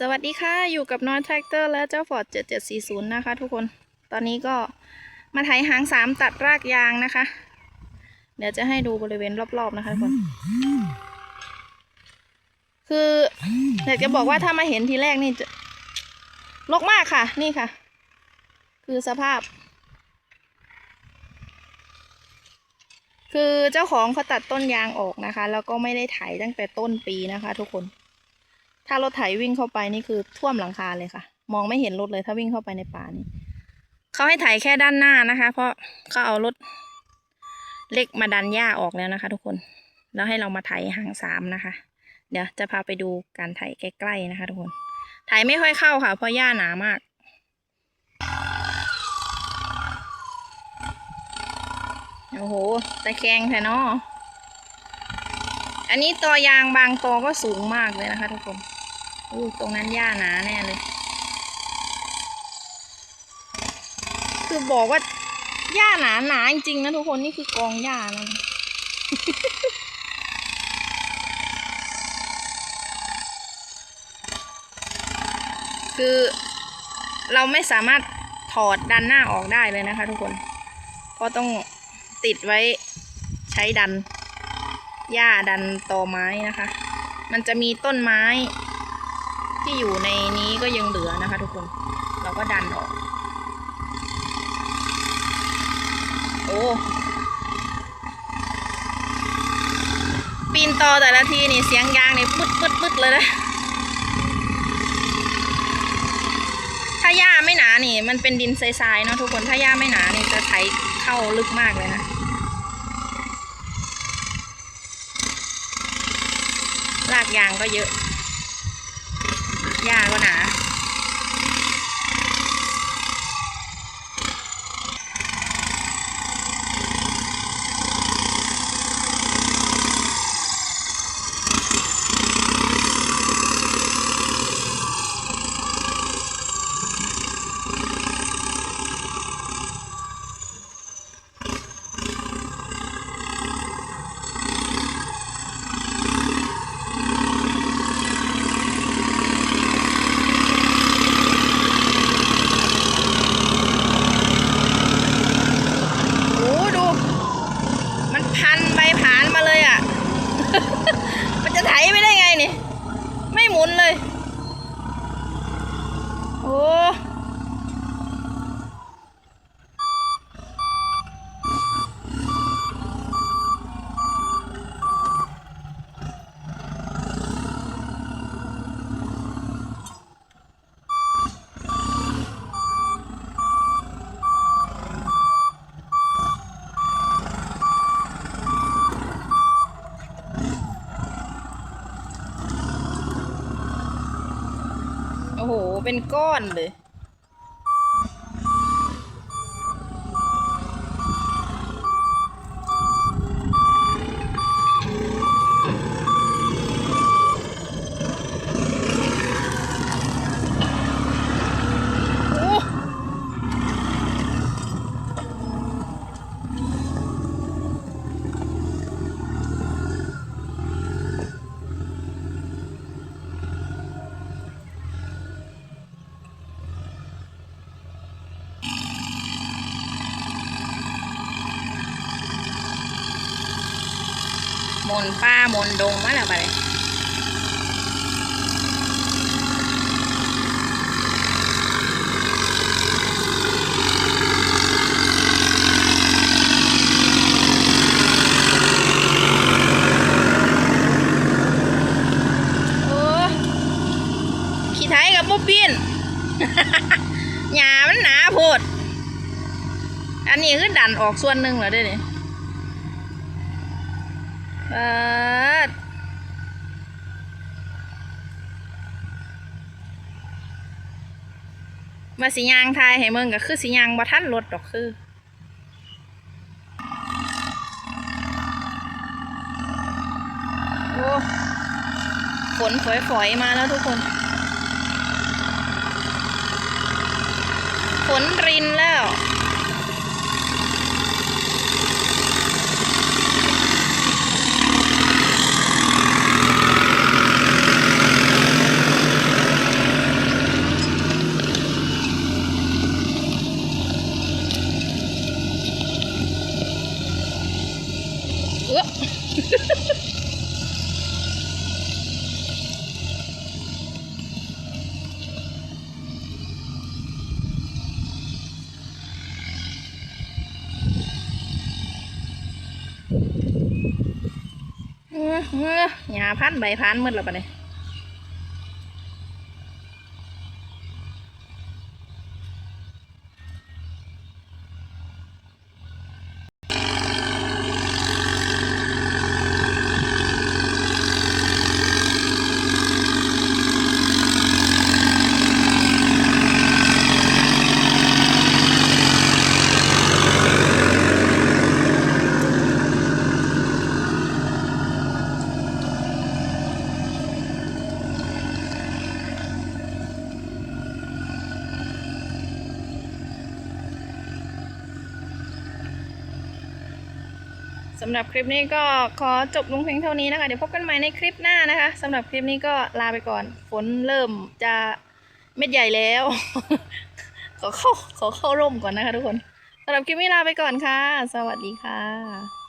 สวัสดีค่ะ อยู่กับน้อยแท็กเตอร์และเจ้าฟอร์ด7740 นะคะทุกคน ตอนนี้ก็มาไถหางสามตัดรากยางนะคะ เดี๋ยวจะให้ดูบริเวณรอบๆนะคะทุกคน คืออยากจะบอกว่าถ้ามาเห็นทีแรกนี่จะรกมากค่ะ นี่ค่ะ คือสภาพ คือเจ้าของเขาตัดต้นยางออกนะคะ แล้วก็ไม่ได้ไถตั้งแต่ต้นปีนะคะ ทุกคน ถ้ารถไถวิ่งเข้าไปนี่คือท่วมหลังคาเลยค่ะ มองไม่เห็นรถเลยถ้าวิ่งเข้าไปในป่านี่เขาให้ไถแค่ด้านหน้านะคะ เพราะเขาเอารถเล็กมาดันหญ้าออกแล้วนะคะ ทุกคน แล้วให้เรามาไถหางสามนะคะ เดี๋ยวจะพาไปดูการไถใกล้ๆนะคะ ทุกคนไถไม่ค่อยเข้าค่ะ เพราะหญ้าหนามากโอ้โหตะแคงแท้เนาะอันนี้ตอยางบางตอก็สูงมากเลยนะคะ ทุกคน อู้ตรงนั้นหญ้าหนาแน่เลย คือบอกว่าหญ้าหนาหนาจริงๆนะทุกคนนี่คือกองหญ้านะคือเราไม่สามารถถอดดันหน้าออกได้เลยนะคะทุกคน เพราะต้องติดไว้ใช้ดัน หญ้าดันตอไม้นะคะ มันจะมีต้นไม้ ที่อยู่ในนี้ก็ยังเหลือนะคะทุกคน เราก็ดันออก โอ้ ปีนต่อแต่ละทีนี่เสียงยางนี่ปึ๊ดปึ๊ดปึ๊ดเลยนะ ถ้าหญ้าไม่หนานี่ มันเป็นดินทรายๆเนาะทุกคน ถ้าหญ้าไม่หนานี่จะไถเข้าลึกมากเลยนะรากยางก็เยอะ หญ้าก็หนา โอ้ดู มันพันใบผานมาเลยอะ มันจะไถไม่ได้ไงนี่ ไม่หมุนเลย โอ้ โอ้โห เป็นก้อนเลย โอ้ห มนป้ามนดงมาแล้วไปเลยโอ้ขี้ไทยกับปุ๊บปีนหญ้ามันหนาโพด อันนี้คือดันออกส่วนหนึ่งเหรอเด้อนี่ เปิดมาสิยางทายให้มึงก็คือสิยางบ่ทันรถดอกคือโอ้ฝนฝอยๆมาแล้วทุกคน ฝนรินแล้ว เงือ่เงือ่ยาพันใบพันมืดแล้วปะเนี่ย สำหรับคลิปนี้ก็ขอจบลงเพียงเท่านี้นะคะ เดี๋ยวพบกันใหม่ในคลิปหน้านะคะสำหรับคลิปนี้ก็ลาไปก่อน ฝนเริ่มจะเม็ดใหญ่แล้ว ขอเข้าขอเข้าร่มก่อนนะคะทุกคนสำหรับคลิปนี้ลาไปก่อนค่ะ สวัสดีค่ะ